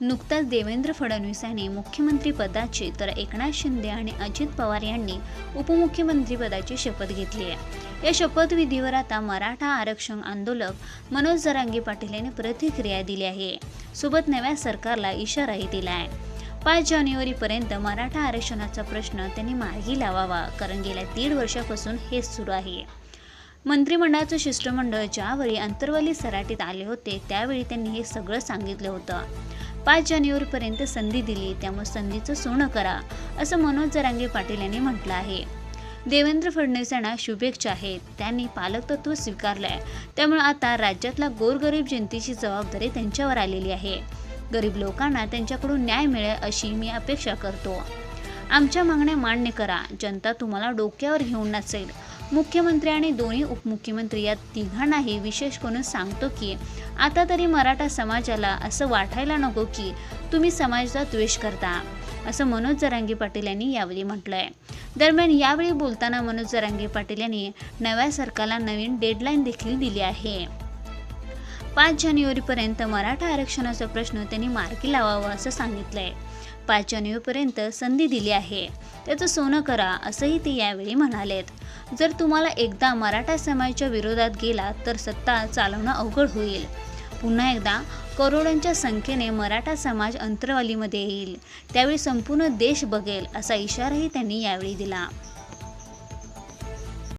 नुकताच देवेंद्र फडणवीस यांनी मुख्यमंत्रीपदाची तर एकनाथ शिंदे आणि अजित पवार यांनी उपमुख्यमंत्रीपदाची शपथ घेतली आहे. या शपथविधीवर आता मराठा आरक्षण आंदोलक मनोज जरांगे पाटील यांनी प्रतिक्रिया दिली आहे. सोबत नव्या सरकारला इशाराही दिला आहे. पाच जानेवारीपर्यंत मराठा आरक्षणाचा प्रश्न त्यांनी मार्गी लावावा कारण गेल्या दीड वर्षापासून हेच सुरू आहे. मंत्रिमंडळाचं शिष्टमंडळ ज्यावेळी अंतर्वली सराटीत आले होते त्यावेळी त्यांनी हे सगळं सांगितलं होतं. पाच जानेवारीपर्यंत संधी दिली त्यामुळे संधीचं सोनं करा असं मनोज जरांगे पाटील यांनी म्हटलं आहे. देवेंद्र फडणवीस यांना शुभेच्छा आहेत. त्यांनी पालकतत्व स्वीकारलंय. त्यामुळे आता राज्यातल्या गोरगरीब जनतेची जबाबदारी त्यांच्यावर आलेली आहे. गरीब लोकांना त्यांच्याकडून न्याय मिळेल अशी मी अपेक्षा करतो. आमच्या मागण्या मान्य करा. जनता तुम्हाला डोक्यावर घेऊन नसेल मुख्यमंत्री आणि दोन्ही उपमुख्यमंत्री या तिघांनाही विशेष करून सांगतो की आता तरी मराठा समाजाला असं वाटायला नको की तुम्ही समाजाचा द्वेष करता असं मनोज जरांगे पाटील यांनी यावेळी म्हटलंय. दरम्यान यावेळी बोलताना मनोज जरांगे पाटील यांनी नव्या सरकारला नवीन डेडलाईन देखील दिली आहे. पाच जानेवारीपर्यंत मराठा आरक्षणाचा प्रश्न त्यांनी मार्गी लावावा असं सांगितलं आहे पाच जानेवारीपर्यंत संधी दिली आहे. त्याचं सोनं करा असंही ते यावेळी म्हणालेत. जर तुम्हाला एकदा मराठा समाजाच्या विरोधात गेला तर सत्ता चालवणं अवघड होईल. पुन्हा एकदा करोडांच्या संख्येने मराठा समाज अंतरवालीमध्ये येईल. त्यावेळी संपूर्ण देश बघेल असा इशाराही त्यांनी यावेळी दिला.